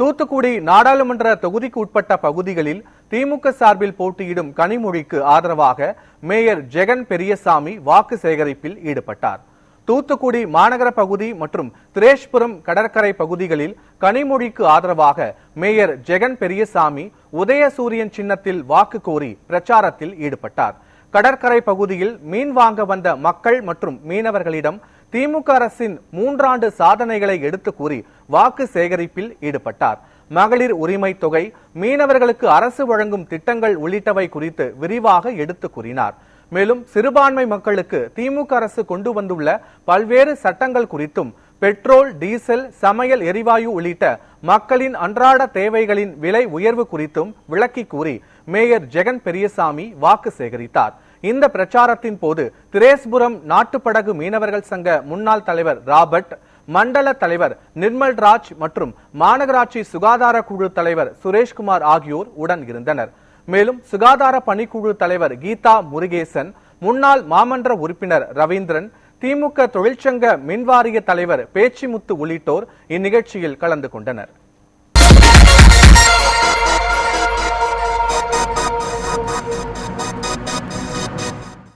தூத்துக்குடி நாடாளுமன்ற தொகுதிக்கு உட்பட்ட பகுதிகளில் திமுக சார்பில் போட்டியிடும் கனிமொழிக்கு ஆதரவாக மேயர் ஜெகன் பெரியசாமி வாக்கு சேகரிப்பில் ஈடுபட்டார். தூத்துக்குடி மாநகர பகுதி மற்றும் திரேஷ்புரம் கடற்கரை பகுதிகளில் கனிமொழிக்கு ஆதரவாக மேயர் ஜெகன் பெரியசாமி உதயசூரியன் சின்னத்தில் வாக்கு கோரி பிரச்சாரத்தில் ஈடுபட்டார். கடற்கரை பகுதியில் மீன் வாங்க வந்த மக்கள் மற்றும் மீனவர்களிடம் திமுக அரசின் மூன்றாண்டு சாதனைகளை எடுத்து கூறி வாக்கு சேகரிப்பில் ஈடுபட்டார். மகளிர் உரிமை தொகை மீனவர்களுக்கு அரசு வழங்கும் திட்டங்கள் உள்ளிட்டவை குறித்து விரிவாக எடுத்து கூறினார். மேலும் சிறுபான்மை மக்களுக்கு திமுக அரசு கொண்டு வந்துள்ள பல்வேறு சட்டங்கள் குறித்தும் பெட்ரோல் டீசல் சமையல் எரிவாயு உள்ளிட்ட மக்களின் அன்றாட தேவைகளின் விலை உயர்வு குறித்தும் விளக்கி கூறி மேயர் ஜெகன் பெரியசாமி வாக்கு சேகரித்தார். இந்த பிரச்சாரத்தின் போது திரேஸ்புரம் நாட்டுப்படகு மீனவர்கள் சங்க முன்னாள் தலைவர் ராபர்ட் மண்டல தலைவர் நிர்மல் ராஜ் மற்றும் மாநகராட்சி சுகாதார குழு தலைவர் சுரேஷ்குமார் ஆகியோர் உடன் இருந்தனர். மேலும் சுகாதார பணிக்குழு தலைவர் கீதா முருகேசன் முன்னாள் மாமன்ற உறுப்பினர் ரவீந்திரன் திமுக தொழிற்சங்க மின்வாரிய தலைவர் பேச்சிமுத்து உள்ளிட்டோர் இந்நிகழ்ச்சியில் கலந்து கொண்டனர்.